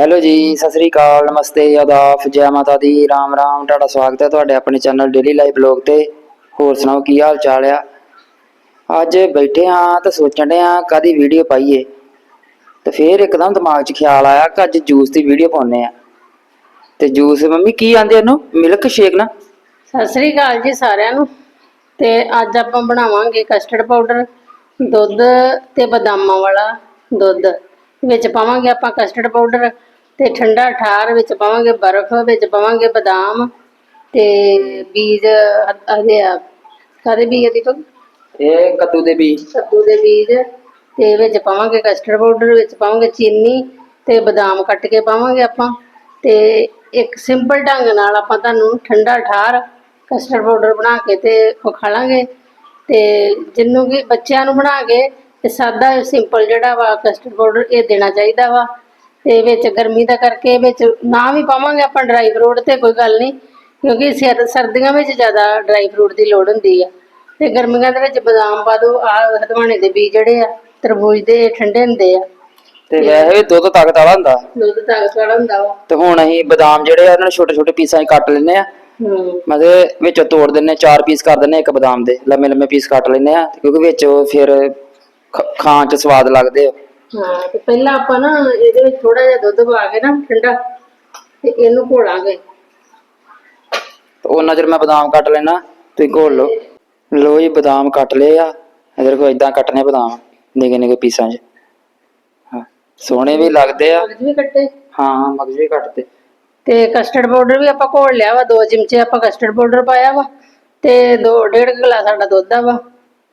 Hello ਜੀ, ਸਤਿ ਸ੍ਰੀ ਅਕਾਲ, ਨਮਸਤੇ, ਆਦਾਬ, ਜੈ ਮਾਤਾ ਦੀ, ਰਾਮ ਰਾਮ, ਤੁਹਾਡਾ ਸਵਾਗਤ ਹੈ ਤੁਹਾਡੇ ਆਪਣੇ ਚੈਨਲ ਡੇਲੀ ਲਾਈਫ ਬਲੌਗ ਤੇ। ਹੋਰ ਸੁਣਾਓ, ਕੀ ਹਾਲ ਚਾਲ ਆ? ਅੱਜ ਬੈਠੇ ਆ ਤੇ ਸੋਚਣ ਡਏ ਆ ਕਾਦੀ ਵੀਡੀਓ ਪਾਈਏ। ਤੇ ਫੇਰ ਇੱਕਦਮ ਦਿਮਾਗ 'ਚ ਖਿਆਲ ਆਇਆ ਕਿ ਅੱਜ ਜੂਸ ਦੀ ਵੀਡੀਓ ਪਾਉਨੇ ਆ ਤੇ ਜੂਸ ਮੰਮੀ ਕੀ ਆਂਦੇ ਇਹਨੂੰ? ਮਿਲਕ ਸ਼ੇਕ ਨਾ? ਸਤਿ ਸ੍ਰੀ ਅਕਾਲ ਜੀ ਸਾਰਿਆਂ ਨੂੰ। ਤੇ ਅੱਜ ਆਪਾਂ ਬਣਾਵਾਂਗੇ ਕਸਟਰਡ ਪਾਊਡਰ ਦੁੱਧ ਤੇ ਬਦਾਮਾਂ ਵਾਲਾ ਦੁੱਧ। ਵਿੱਚ ਪਾਵਾਂਗੇ ਆਪਾਂ ਕਸਟਰਡ ਪਾਊਡਰ ਤੇ ਠੰਡਾ ਠਾਰ ਵਿੱਚ ਪਾਵਾਂਗੇ ਬਰਫ਼ ਵਿੱਚ ਪਾਵਾਂਗੇ ਬਦਾਮ ਤੇ ਬੀਜ ਅਦੇ ਆ ਕਾਦੇ ਬੀਜ ਦੀ ਤੋਂ ਇਹ ਕੱਦੂ ਦੇ ਬੀਜ। ਕੱਦੂ ਦੇ ਬੀਜ ਤੇ ਵਿੱਚ ਪਾਵਾਂਗੇ ਕਸਟਰਡ ਪਾਊਡਰ ਵਿੱਚ ਪਾਵਾਂਗੇ ਚੀਨੀ ਤੇ ਬਦਾਮ ਕੱਟ ਕੇ ਪਾਵਾਂਗੇ ਆਪਾਂ। ਤੇ ਇੱਕ ਸਿੰਪਲ ਢੰਗ ਨਾਲ ਆਪਾਂ ਤੁਹਾਨੂੰ ਠੰਡਾ ਠਾਰ ਕਸਟਰਡ ਪਾਊਡਰ ਬਣਾ ਕੇ ਤੇ ਵਿਖਾਲਾਂਗੇ ਤੇ ਜਿਹਨੂੰ ਕਿ ਬੱਚਿਆਂ ਨੂੰ ਬਣਾ ਕੇ ਤੇ ਸਾਦਾ ਸਿੰਪਲ ਜਿਹੜਾ ਵਾ ਕਸਟਰਡ ਪਾਊਡਰ ਇਹ ਦੇਣਾ ਚਾਹੀਦਾ ਵਾ। ਤੇ ਵਿੱਚ ਗਰਮੀ ਦਾ ਕਰਕੇ ਵਿੱਚ ਨਾ ਵੀ ਪਾਵਾਂਗੇ ਆਪਾਂ ਡਰਾਈ ਫਰੂਟ ਤੇ ਕੋਈ ਗੱਲ ਨਹੀਂ ਕਿਉਂਕਿ ਸਿਰ- ਸਰਦੀਆਂ ਵਿੱਚ ਜ਼ਿਆਦਾ ਡਰਾਈ ਫਰੂਟ ਦੀ ਲੋੜ ਹੁੰਦੀ ਆ। ਤੇ ਗਰਮੀਆਂ ਦੇ ਵਿੱਚ ਬਦਾਮ ਪਾ ਦੋ ਆ ਹਦਵਾਣੇ ਦੇ ਬੀਜ ਜਿਹੜੇ ਆ ਤਰਬੂਜ ਦੇ ਠੰਡੇ ਹੁੰਦੇ ਆ। ਤੇ ਵੈਸੇ ਵੀ ਦੁੱਧ ਤਾਕਤ ਵਾਲਾ ਹੁੰਦਾ। ਦੁੱਧ ਤਾਕਤ ਵਾਲਾ ਹੁੰਦਾ ਵਾ। ਤੇ ਹੁਣ ਅਸੀਂ ਬਦਾਮ ਜਿਹੜੇ ਆ ਉਹਨਾਂ ਨੂੰ ਛੋਟੇ ਛੋਟੇ ਪੀਸਾਂ 'ਚ ਕੱਟ ਲੈਂਦੇ ਆ। ਹੂੰ। ਮਤਲਬ ਵਿੱਚੋਂ ਤੋੜ ਦਿੰਨੇ ਚਾਰ ਪੀਸ ਕਰ ਦਿੰਨੇ ਇੱਕ ਬਦਾਮ ਦੇ। ਲੰਮੇ ਲੰਮੇ ਪੀਸ ਕੱਟ ਲੈਂਦੇ ਆ ਕਿਉਂਕਿ ਵਿੱਚ ਫਿਰ ਖਾਣ 'ਚ ਸਵਾਦ ਲੱਗਦੇ ਆ। ਹਾਂ ਤੇ ਪਹਿਲਾਂ ਆਪਾਂ ਨਾ ਇਹਦੇ ਵਿੱਚ ਥੋੜਾ ਜਿਹਾ ਦੁੱਧ ਪਾ ਕੇ ਨਾ ਠੰਡਾ ਤੇ ਇਹਨੂੰ ਘੋਲਾਂਗੇ ਉਹਨਾਂ ਚਿਰ ਮੈਂ ਬਦਾਮ ਕੱਟ ਲੈਣਾ ਤੁਸੀਂ ਘੋਲ ਲਓ। ਲੋ ਜੀ ਬਦਾਮ ਕੱਟ ਲਏ ਆ। ਇਧਰ ਕੋ ਇਦਾਂ ਕੱਟਨੇ ਬਦਾਮ ਨਿੱਕੇ ਨਿੱਕੇ ਪੀਸਾਂ 'ਚ। ਹਾਂ ਸੋਹਣੇ ਵੀ ਲੱਗਦੇ ਆ। ਮਗਜ ਵੀ ਕੱਟੇ? ਹਾਂ ਮਗਜ਼ ਵੀ ਕੱਟਦੇ। ਤੇ ਕਸਟਰਡ ਪਾਊਡਰ ਵੀ ਆਪਾਂ ਘੋਲ ਲਿਆ ਵਾ ਦੋ ਚਮਚੇ ਆਪਾਂ ਕਸਟਰਡ ਪਾਊਡਰ ਪਾਇਆ ਵਾ ਤੇ ਦੋ ਡੇਢ ਕੁ ਗਲਾਸ ਸਾਡਾ ਦੁੱਧ ਆ ਵਾ।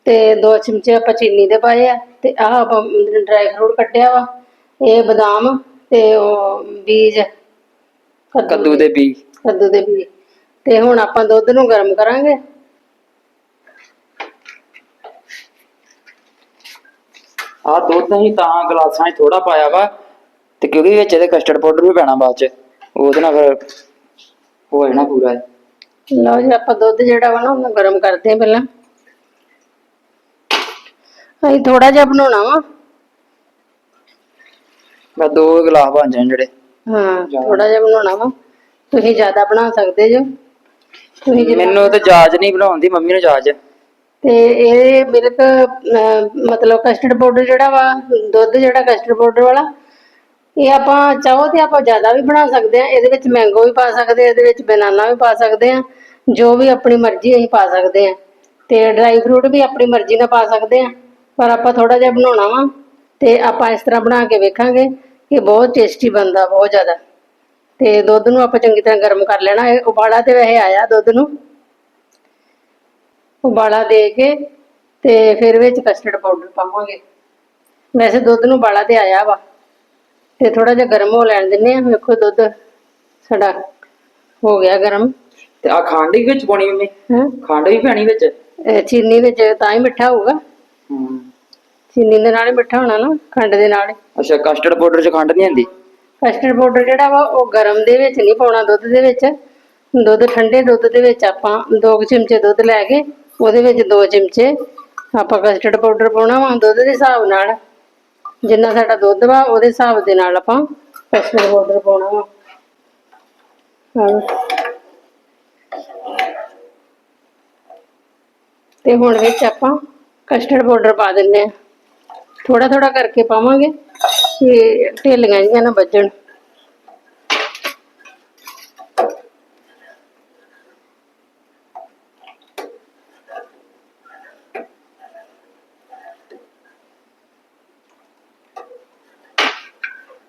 ਤੇ ਦੋ ਚਮਚੇ ਆਪਾਂ ਚੀਨੀ ਦੇ ਪਾਏ ਆ ਤੇ ਆਹ ਆਪਾਂ ਡਰਾਈ ਫਰੂਟ ਕੱਟਿਆ ਵਾ ਇਹ ਬਦਾਮ ਤੇ ਉਹ ਬੀਜ ਕੱਦੂ ਦੇ ਬੀਜ। ਕੱਦੂ ਦੇ ਬੀਜ ਤੇ ਹੁਣ ਆਪਾਂ ਦੁੱਧ ਨੂੰ ਗਰਮ ਕਰਾਂਗੇ। ਆ ਦੁੱਧ ਅਸੀਂ ਤਾਂ ਗਲਾਸਾਂ 'ਚ ਥੋੜਾ ਪਾਇਆ ਵਾ ਤੇ ਕਿਉਂਕਿ ਵਿੱਚ ਇਹਦੇ ਕਸਟਰਡ ਪਾਊਡਰ ਵੀ ਪੈਣਾ ਬਾਅਦ 'ਚ ਉਹਦੇ ਨਾਲ ਫਿਰ ਹੋ ਜਾਣਾ ਪੂਰਾ। ਲਓ ਜੀ ਆਪਾਂ ਦੁੱਧ ਜਿਹੜਾ ਵਾ ਨਾ ਉਹਨੂੰ ਗਰਮ ਕਰਦੇ ਹਾਂ ਪਹਿਲਾਂ। ਅਸੀਂ ਥੋੜਾ ਜਿਹਾ ਬਣਾਉਣਾ ਵਾ। ਮੈਂ ਦੋ ਗਲਾਸ ਬਣ ਜਾਣ ਜਿਹੜੇ। ਹਾਂ ਥੋੜਾ ਜਿਹਾ ਬਣਾਉਣਾ ਵਾ। ਤੁਸੀਂ ਜ਼ਿਆਦਾ ਬਣਾ ਸਕਦੇ ਜੋ। ਤੁਸੀਂ ਜਿੰਨਾ- ਮੈਨੂੰ ਤੇ ਜਾਜ ਨਹੀਂ ਬਣਾਉਣ ਦੀ ਮੰਮੀ ਨੂੰ ਜਾਜ। ਤੇ ਇਹ ਮਿਲਕ ਮਤਲਬ ਕਸਟਰਡ ਪਾਊਡਰ ਜਿਹੜਾ ਵਾ ਦੁੱਧ ਜਿਹੜਾ ਕਸਟਰਡ ਪਾਊਡਰ ਵਾਲਾ ਇਹ ਆਪਾਂ ਚਾਹੋ ਤੇ ਆਪਾਂ ਜ਼ਿਆਦਾ ਵੀ ਬਣਾ ਸਕਦੇ ਆ ਇਹਦੇ ਵਿੱਚ ਮੈਂਗੋ ਵੀ ਪਾ ਸਕਦੇ ਆ ਇਹਦੇ ਵਿੱਚ ਬਨਾਨਾ ਵੀ ਪਾ ਸਕਦੇ ਆ ਜੋ ਵੀ ਆਪਣੀ ਮਰਜ਼ੀ ਅਸੀਂ ਪਾ ਸਕਦੇ ਆ ਤੇ ਡਰਾਈ ਫਰੂਟ ਵੀ ਆਪਣੀ ਮਰਜ਼ੀ ਨਾਲ ਪਾ ਸਕਦੇ ਆ ਪਰ ਆਪਾਂ ਥੋੜਾ ਜਿਹਾ ਬਣਾਉਣਾ ਵਾ ਤੇ ਆਪਾਂ ਇਸ ਤਰ੍ਹਾਂ ਬਣਾ ਕੇ ਵੇਖਾਂਗੇ ਕਿ ਬਹੁਤ ਟੇਸਟੀ ਬਣਦਾ ਬਹੁਤ ਜ਼ਿਆਦਾ। ਤੇ ਦੁੱਧ ਨੂੰ ਆਪਾਂ ਚੰਗੀ ਤਰ੍ਹਾਂ ਗਰਮ ਕਰ ਲੈਣਾ। ਇਹ ਉਬਾਲਾ ਤੇ ਵੈਸੇ ਆਇਆ ਦੁੱਧ ਨੂੰ। ਉਬਾਲਾ ਦੇ ਕੇ ਤੇ ਫਿਰ ਵਿੱਚ ਕਸਟਰਡ ਪਾਊਡਰ ਪਾਵਾਂਗੇ। ਵੈਸੇ ਦੁੱਧ ਨੂੰ ਉਬਾਲਾ ਤੇ ਆਇਆ ਵਾ। ਤੇ ਥੋੜਾ ਜਿਹਾ ਗਰਮ ਹੋ ਲੈਣ ਦਿੰਨੇ ਆ ਵੇਖੋ ਦੁੱਧ ਸਾਡਾ ਹੋ ਗਿਆ ਗਰਮ। ਤੇ ਆ ਖੰਡ ਵੀ ਵਿੱਚ ਪਾਉਣੀ ਹਾਂ? ਖੰਡ ਵੀ ਪੈਣੀ ਵਿੱਚ? ਚੀਨੀ ਵਿੱਚ ਤਾਂ ਹੀ ਮਿੱਠਾ ਹੋਊਗਾ। ਹੂੰ। ਚੀਨੀ ਦੇ ਨਾਲ ਹੀ ਮਿੱਠਾ ਹੋਣਾ ਨਾ ਖੰਡ ਦੇ ਨਾਲ ਅੱਛਾ ਕਸਟਰਡ ਪਾਊਡਰ 'ਚ ਖੰਡ ਨਹੀਂ ਹੁੰਦੀ ਕਸਟਰਡ ਪਾਊਡਰ ਜਿਹੜਾ ਵਾ ਉਹ ਗਰਮ ਦੇ ਵਿੱਚ ਨਹੀਂ ਪਾਉਣਾ ਦੁੱਧ ਦੇ ਵਿੱਚ। ਦੁੱਧ ਠੰਡੇ ਦੁੱਧ ਦੇ ਵਿੱਚ ਆਪਾਂ ਦੋ ਕੁ ਚਮਚੇ ਦੁੱਧ ਲੈ ਕੇ ਉਹਦੇ ਵਿੱਚ ਦੋ ਚਮਚੇ ਆਪਾਂ ਕਸਟਰਡ ਪਾਊਡਰ ਪਾਉਣਾ ਵਾ ਦੁੱਧ ਦੇ ਹਿਸਾਬ ਨਾਲ। ਜਿੰਨਾ ਸਾਡਾ ਦੁੱਧ ਵਾ ਉਹਦੇ ਹਿਸਾਬ ਦੇ ਨਾਲ ਆਪਾਂ ਕਸਟਰਡ ਪਾਊਡਰ ਪਾਉਣਾ ਵਾ। ਹਾਂ। ਤੇ ਹੁਣ ਵਿੱਚ ਆਪਾਂ ਕਸਟਰਡ ਪਾਊਡਰ ਪਾ ਦਿੰਨੇ ਆ। ਥੋੜਾ ਥੋੜਾ ਕਰਕੇ ਪਾਵਾਂਗੇ ਕਿ ਢੇਲੀਆਂ ਜਿਹੀਆਂ ਨਾ ਵੱਜਣ।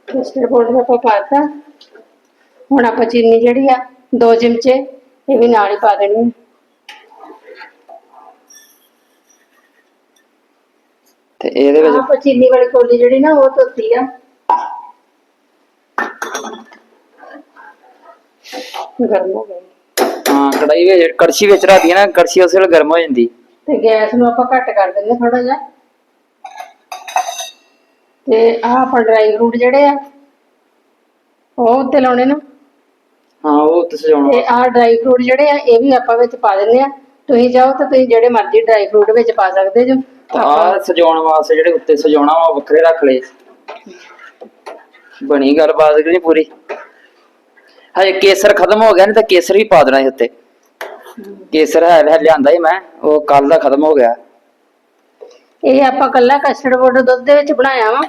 ਕਸਟਰਡ ਪਾਊਡਰ ਆਪਾਂ ਪਾਤਾ। ਹੁਣ ਆਪਾਂ ਚੀਨੀ ਜਿਹੜੀ ਆ, ਦੋ ਚਮਚੇ ਇਹ ਵੀ ਨਾਲ ਹੀ ਪਾ ਦੇਣੀ ਤੇ ਇਹਦੇ ਵਿੱਚ ਆਪਾਂ ਚੀਨੀ ਵਾਲੀ ਕੋਲੀ ਜਿਹੜੀ ਨਾ ਉਹ ਧੋਤੀ ਆ। ਗਰਮ ਹੋ ਗਈ। ਹਾਂ ਕੜਾਈ ਵਿੱਚ ਕੜਛੀ ਵਿੱਚ ਰੱਖਦੀ ਨਾ ਕੜਛੀ ਉਸੇ ਵੇਲੇ ਗਰਮ ਹੋ ਜਾਂਦੀ। ਤੇ ਗੈਸ ਨੂੰ ਆਪਾਂ ਘੱਟ ਕਰ ਦਿੰਦੇ ਥੋੜਾ ਜਿਹਾ। ਤੇ ਆਹ ਆਪਾਂ ਡਰਾਈ ਫਰੂਟ ਜਿਹੜੇ ਆ ਉਹ ਉੱਤੇ ਲਾਉਣੇ ਨਾ। ਹਾਂ ਉਹ ਤੇ ਸਜਾਉਣਾ। ਤੇ ਆਹ ਡਰਾਈ ਫਰੂਟ ਜਿਹੜੇ ਆ ਇਹ ਵੀ ਆਪਾਂ ਵਿੱਚ ਪਾ ਦਿੰਦੇ ਆ। ਤੁਸੀਂ ਚਾਹੋ ਤਾਂ ਤੁਸੀਂ ਜਿਹੜੇ ਮਰਜ਼ੀ ਡਰਾਈ ਫਰੂਟ ਵਿੱਚ ਪਾ ਸਕਦੇ ਜੋ। ਆ ਸਜਾਉਣ ਵਾਸਤੇ ਜਿਹੜੇ ਉੱਤੇ ਸਜਾਉਣਾ ਵਾ ਉਹ ਵੱਖਰੇ ਰੱਖ ਲਏ। ਬਣੀ ਗੱਲਬਾਤ ਕਿ ਪੂਰੀ? ਹਜੇ ਕੇਸਰ ਖਤਮ ਹੋ ਗਿਆ ਨਹੀਂ ਤਾਂ ਕੇਸਰ ਵੀ ਪਾ ਦੇਣਾ ਸੀ ਉੱਤੇ। ਕੇਸਰ ਹੈ ਲਿਆਂਦਾ ਹੀ ਮੈਂ ਉਹ ਕੱਲ ਦਾ ਖਤਮ ਹੋ ਗਿਆ। ਇਹ ਆਪਾਂ ਕੱਲਾ ਕਸਟਰਡ ਪਾਊਡਰ ਦੁੱਧ ਦੇ ਵਿੱਚ ਬਣਾਇਆ ਵਾ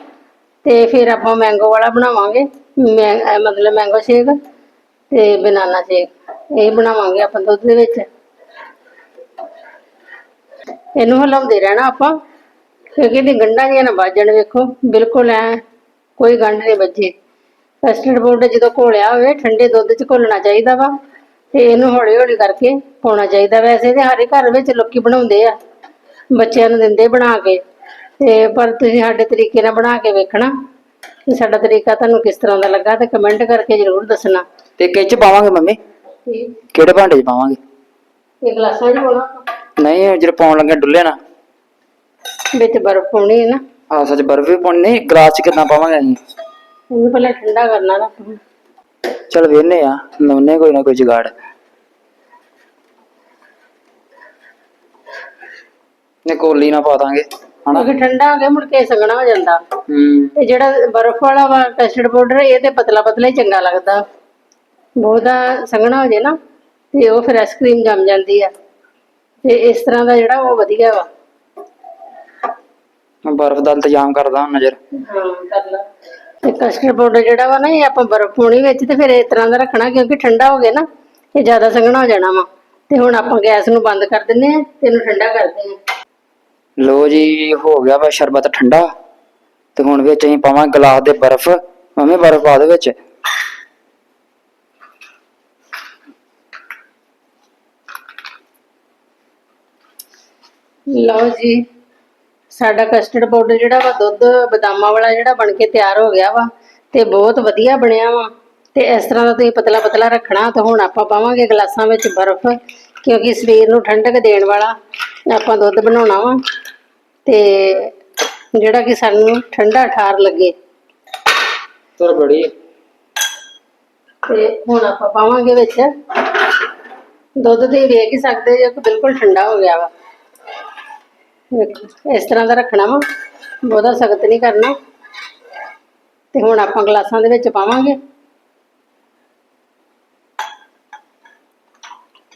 ਤੇ ਫਿਰ ਆਪਾਂ ਮੈਂਗੋ ਵਾਲਾ ਬਣਾਵਾਂਗੇ। ਮੈਂ ਮਤਲਬ ਮੈਂਗੋ ਸ਼ੇਕ ਤੇ ਬਨਾਨਾ ਸ਼ੇਕ ਇਹ ਬਣਾਵਾਂਗੇ ਆਪਾਂ ਦੁੱਧ ਦੇ ਵਿੱਚ। ਇਹਨੂੰ ਹਿਲਾਉਂਦੇ ਰਹਿਣਾ ਆਪਾਂ। ਕਿਉਂਕਿ ਇਹਦੀ ਗੰਢਾਂ ਜਿਹੀਆਂ ਨਾ ਵੱਜਣ ਵੇਖੋ। ਬਿਲਕੁਲ ਐ ਕੋਈ ਗੰਢ ਨਹੀਂ ਵੱਜੇ। ਕਸਟਰਡ ਪਾਊਡਰ ਜਦੋਂ ਘੋਲਿਆ ਹੋਵੇ ਠੰਡੇ ਦੁੱਧ 'ਚ ਘੋਲਣਾ ਚਾਹੀਦਾ ਵਾ। ਤੇ ਇਹਨੂੰ ਹੌਲੀ ਹੌਲੀ ਕਰਕੇ ਪਾਉਣਾ ਚਾਹੀਦਾ। ਵੈਸੇ ਤੇ ਹਰੇ ਘਰ ਵਿੱਚ ਲੋਕੀ ਬਣਾਉਂਦੇ ਆ। ਬੱਚਿਆਂ ਨੂੰ ਦਿੰਦੇ ਬਣਾ ਕੇ। ਤੇ ਪਰ ਤੁਸੀਂ ਸਾਡੇ ਤਰੀਕੇ ਨਾਲ ਬਣਾ ਕੇ ਵੇਖਣਾ। ਕਿ ਸਾਡਾ ਤਰੀਕਾ ਤੁਹਾਨੂੰ ਕਿਸ ਤਰ੍ਹਾਂ ਦਾ ਲੱਗਾ ਤੇ ਕਮੈਂਟ ਕਰਕੇ ਜ਼ਰੂਰ ਦੱਸਣਾ। ਤੇ ਕਿਹ ਚ ਪਾਵਾਂਗੇ ਮੰਮੀ? ਤੇ ਕਿਹੜੇ ਭਾਂਡੇ ਚ ਪਾਵਾਂਗੇ? ਇਹ ਗਲਾਸਾਂ 'ਚ ਪਾਉਣਾ। ਨਹੀਂ ਜਦੋਂ ਪਾਉਣ ਲੱਗੇ ਡੁੱਲੇ ਨਾ। ਵਿੱਚ ਬਰਫ਼ ਪਾਉਣੀ ਹੈ ਨਾ। ਆ ਸੱਚ ਬਰਫ ਵੀ ਪਾਉਣੀ ਨਹੀਂ ਗਲਾਸ ਚ ਕਿੰਨਾ ਪਾਵਾਂਗੇ ਅਸੀਂ? ਇਹਨੂੰ ਪਹਿਲਾਂ ਠੰਡਾ ਕਰਨਾ ਨਾ। ਚਲ ਵੇਨੇ ਆ ਲਾਉਨੇ ਕੋਈ ਨਾ ਕੋਈ ਜੁਗਾੜ। ਨੇ ਕੋਲੀ ਨਾ ਪਾ ਦਾਂਗੇ ਹਨਾ? ਕਿਉਂਕਿ ਠੰਡਾ ਹੋ ਗਿਆ ਮੁੜ ਕੇ ਸੰਘਣਾ ਹੋ ਜਾਂਦਾ। ਹੂੰ। ਤੇ ਜਿਹੜਾ ਬਰਫ਼ ਵਾਲਾ ਵਾ ਕਸਟਰਡ ਪਾਊਡਰ ਇਹ ਤੇ ਪਤਲਾ ਪਤਲਾ ਹੀ ਚੰਗਾ ਲੱਗਦਾ। ਬਹੁਤਾ ਸੰਘਣਾ ਹੋ ਜੇ ਨਾ ਤੇ ਉਹ ਫਿਰ ਆਈਸਕ੍ਰੀਮ ਜੰਮ ਜਾਂਦੀ ਆ। ਤੇ ਇਸ ਤਰ੍ਹਾਂ ਦਾ ਜਿਹੜਾ ਉਹ ਵਧੀਆ ਵਾ। ਮੈਂ ਬਰਫ ਦਾ ਇੰਤਜ਼ਾਮ ਕਰਦਾ ਹਾਂ ਨਜ਼ਰ। ਹਾਂ ਕਰ ਲਾ। ਤੇ ਕਸਟਰਡ ਪਾਊਡਰ ਜਿਹੜਾ ਵਾ ਨਾ ਇਹ ਆਪਾਂ ਬਰਫ਼ ਪਾਉਣੀ ਵਿੱਚ ਤੇ ਫਿਰ ਇਸ ਤਰ੍ਹਾਂ ਦਾ ਰੱਖਣਾ ਕਿਉਂਕਿ ਠੰਡਾ ਹੋ ਗਿਆ ਨਾ ਇਹ ਜ਼ਿਆਦਾ ਸੰਘਣਾ ਹੋ ਜਾਣਾ ਵਾ। ਤੇ ਹੁਣ ਆਪਾਂ ਗੈਸ ਨੂੰ ਬੰਦ ਕਰ ਦਿੰਨੇ ਆ ਤੇ ਇਹਨੂੰ ਠੰਡਾ ਕਰਦੇ ਆ ਲੋ ਜੀ ਹੋ ਗਿਆ ਵਾ ਸ਼ਰਬਤ ਠੰਡਾ। ਤੇ ਹੁਣ ਵਿੱਚ ਅਸੀਂ ਪਾਵਾਂਗੇ ਗਲਾਸ ਦੇ ਬਰਫ਼ ਮੰਮੀ ਬਰਫ਼ ਪਾ ਦੇ ਵਿੱਚ। ਲਓ ਜੀ ਸਾਡਾ ਕਸਟਰਡ ਪਾਊਡਰ ਜਿਹੜਾ ਵਾ ਦੁੱਧ ਬਦਾਮਾਂ ਵਾਲਾ ਜਿਹੜਾ ਬਣ ਕੇ ਤਿਆਰ ਹੋ ਗਿਆ ਵਾ ਤੇ ਬਹੁਤ ਵਧੀਆ ਬਣਿਆ ਵਾ। ਤੇ ਇਸ ਤਰ੍ਹਾਂ ਦਾ ਤੁਸੀਂ ਪਤਲਾ ਪਤਲਾ ਰੱਖਣਾ ਤੇ ਹੁਣ ਆਪਾਂ ਪਾਵਾਂਗੇ ਗਲਾਸਾਂ ਵਿੱਚ ਬਰਫ਼ ਕਿਉਂਕਿ ਸਰੀਰ ਨੂੰ ਠੰਡਕ ਦੇਣ ਵਾਲਾ ਆਪਾਂ ਦੁੱਧ ਬਣਾਉਣਾ ਵਾ। ਤੇ ਜਿਹੜਾ ਕਿ ਸਾਨੂੰ ਠੰਡਾ ਠਾਰ ਲੱਗੇ। ਤੁਰ ਬੜੀ ਤੇ ਹੁਣ ਆਪਾਂ ਪਾਵਾਂਗੇ ਵਿੱਚ। ਦੁੱਧ ਤੇ ਵੇਖ ਹੀ ਸਕਦੇ ਜੇ ਕਿ ਬਿਲਕੁਲ ਠੰਡਾ ਹੋ ਗਿਆ ਵਾ। ਵੇਖੋ ਇਸ ਤਰ੍ਹਾਂ ਦਾ ਰੱਖਣਾ ਵਾ ਬਹੁਤਾ ਸਖਤ ਨਹੀਂ ਕਰਨਾ। ਤੇ ਹੁਣ ਆਪਾਂ ਗਲਾਸਾਂ ਦੇ ਵਿੱਚ ਪਾਵਾਂਗੇ।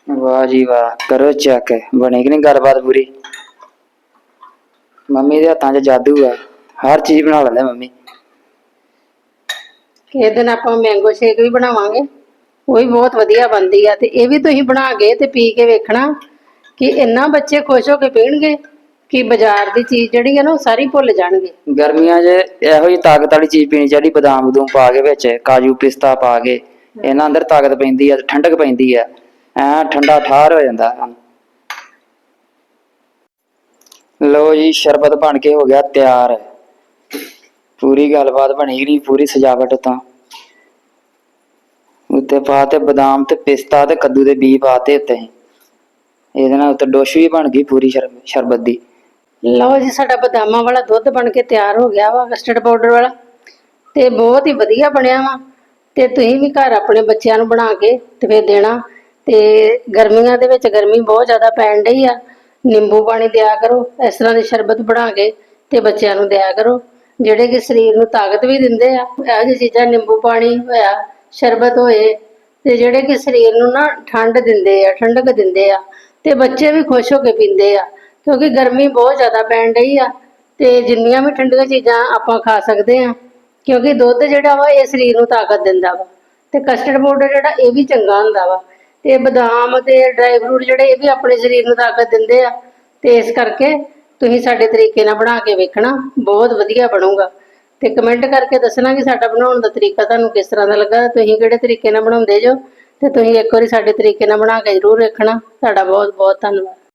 ਵਾਹ ਜੀ ਵਾਹ ਕਰੋ ਚੈੱਕ ਬਣੀ ਕਿ ਨਹੀਂ ਗੱਲਬਾਤ ਪੂਰੀ? ਮੰਮੀ ਦੇ ਹੱਥਾਂ 'ਚ ਜਾਦੂ ਆ ਹਰ ਚੀਜ਼ ਬਣਾ ਲੈਂਦੇ ਮੰਮੀ। ਕਿਸੇ ਦਿਨ ਆਪਾਂ ਮੈਂਗੋ ਸ਼ੇਕ ਵੀ ਬਣਾਵਾਂਗੇ ਉਹ ਵੀ ਬਹੁਤ ਵਧੀਆ ਬਣਦੀ ਆ। ਤੇ ਇਹ ਵੀ ਤੁਸੀਂ ਬਣਾ ਕੇ ਤੇ ਪੀ ਕੇ ਵੇਖਣਾ ਕਿ ਇੰਨਾ ਬੱਚੇ ਖੁਸ਼ ਹੋ ਕੇ ਪੀਣਗੇ। ਕਿ ਬਾਜ਼ਾਰ ਦੀ ਚੀਜ਼ ਜਿਹੜੀ ਆ ਨਾ ਉਹ ਸਾਰੀ ਭੁੱਲ ਜਾਣਗੇ। ਗਰਮੀਆਂ 'ਚ ਇਹੋ ਜਿਹੀ ਤਾਕਤ ਵਾਲੀ ਚੀਜ਼ ਪੀਣੀ ਚਾਹੀਦੀ ਬਦਾਮ ਬਦੂਮ ਪਾ ਕੇ ਵਿੱਚ ਕਾਜੂ ਪਿਸਤਾ ਪਾ ਕੇ। ਇਹਨਾਂ ਅੰਦਰ ਤਾਕਤ ਪੈਂਦੀ ਆ ਠੰਡਕ ਪੈਂਦੀ ਆ। ਐ ਠੰਡਾ ਠਾਰ ਹੋ ਜਾਂਦਾ। ਲੋ ਜੀ ਸ਼ਰਬਤ ਬਣ ਕੇ ਹੋ ਗਿਆ ਤਿਆਰ। ਪੂਰੀ ਗੱਲਬਾਤ ਬਣੀ ਨਹੀਂ ਪੂਰੀ ਸਜਾਵਟ ਤਾਂ। ਉੱਤੇ ਪਾਤੇ ਬਦਾਮ ਤੇ ਪਿਸਤਾ ਤੇ ਕੱਦੂ ਦੇ ਬੀ ਪਾਤੇ ਉੱਤੇ। ਇਹਦੇ ਨਾਲ ਉੱਤੇ ਡੋਸ਼ ਵੀ ਬਣ ਗਈ ਪੂਰੀ ਸ਼ਰਬ- ਸ਼ਰਬਤ ਦੀ। ਲਓ ਜੀ, ਸਾਡਾ ਬਦਾਮਾਂ ਵਾਲਾ ਦੁੱਧ ਬਣ ਕੇ ਤਿਆਰ ਹੋ ਗਿਆ ਵਾ ਕਸਟਰਡ ਪਾਊਡਰ ਵਾਲਾ। ਤੇ ਬਹੁਤ ਹੀ ਵਧੀਆ ਬਣਿਆ ਵਾ। ਤੇ ਤੁਸੀਂ ਵੀ ਘਰ ਆਪਣੇ ਬੱਚਿਆਂ ਨੂੰ ਬਣਾ ਕੇ ਤੇ ਫਿਰ ਦੇਣਾ। ਤੇ ਗਰਮੀਆਂ ਦੇ ਵਿੱਚ ਗਰਮੀ ਬਹੁਤ ਜ਼ਿਆਦਾ ਪੈਣ ਡਈ ਆ। ਨਿੰਬੂ ਪਾਣੀ ਦਿਆ ਕਰੋ, ਇਸ ਤਰ੍ਹਾਂ ਦੇ ਸ਼ਰਬਤ ਬਣਾ ਕੇ ਤੇ ਬੱਚਿਆਂ ਨੂੰ ਦਿਆ ਕਰੋ। ਜਿਹੜੇ ਕਿ ਸਰੀਰ ਨੂੰ ਤਾਕਤ ਵੀ ਦਿੰਦੇ ਆ, ਇਹੋ ਜਿਹੀ ਚੀਜ਼ਾਂ ਨਿੰਬੂ ਪਾਣੀ ਹੋਇਆ, ਸ਼ਰਬਤ ਹੋਏ, ਤੇ ਜਿਹੜੇ ਕਿ ਸਰੀਰ ਨੂੰ ਨਾ ਠੰਡ ਦਿੰਦੇ ਆ, ਠੰਡਕ ਦਿੰਦੇ ਆ, ਤੇ ਬੱਚੇ ਵੀ ਖੁਸ਼ ਹੋ ਕੇ ਪੀਂਦੇ ਆ। ਕਿਉਂਕਿ ਗਰਮੀ ਬਹੁਤ ਜ਼ਿਆਦਾ ਪੈਣ ਡਈ ਆ ਤੇ ਜਿੰਨੀਆਂ ਵੀ ਠੰਡੀਆਂ ਚੀਜ਼ਾਂ ਆਪਾਂ ਖਾ ਸਕਦੇ ਆ, ਕਿਉਂਕਿ ਦੁੱਧ ਜਿਹੜਾ ਵਾ ਇਹ ਸਰੀਰ ਨੂੰ ਤਾਕਤ ਦਿੰਦਾ ਵਾ ਤੇ ਕਸਟਰਡ ਪਾਊਡਰ ਜਿਹੜਾ ਇਹ ਵੀ ਚੰਗਾ ਹੁੰਦਾ ਵਾ ਤੇ ਬਦਾਮ ਤੇ ਡਰਾਈ ਫਰੂਟ ਜਿਹੜੇ ਇਹ ਵੀ ਆਪਣੇ ਸਰੀਰ ਨੂੰ ਤਾਕਤ ਦਿੰਦੇ ਆ ਤੇ ਇਸ ਕਰਕੇ ਤੁਸੀਂ ਸਾਡੇ ਤਰੀਕੇ ਨਾਲ ਬਣਾ ਕੇ ਵੇਖਣਾ, ਬਹੁਤ ਵਧੀਆ ਬਣੂਗਾ। ਤੇ ਕਮੈਂਟ ਕਰਕੇ ਦੱਸਣਾ ਕਿ ਸਾਡਾ ਬਣਾਉਣ ਦਾ ਤਰੀਕਾ ਤੁਹਾਨੂੰ ਕਿਸ ਤਰ੍ਹਾਂ ਦਾ ਲੱਗਾ, ਤੁਸੀਂ ਕਿਹੜੇ ਤਰੀਕੇ ਨਾਲ ਬਣਾਉਂਦੇ ਜੋ, ਤੇ ਤੁਸੀਂ ਇੱਕ ਵਾਰੀ ਸਾਡੇ ਤਰੀਕੇ ਨਾਲ ਬਣਾ ਕੇ ਜ਼ਰੂਰ ਵੇਖਣਾ। ਤੁਹਾਡਾ ਬਹੁਤ ਬਹੁਤ ਧੰਨਵਾਦ।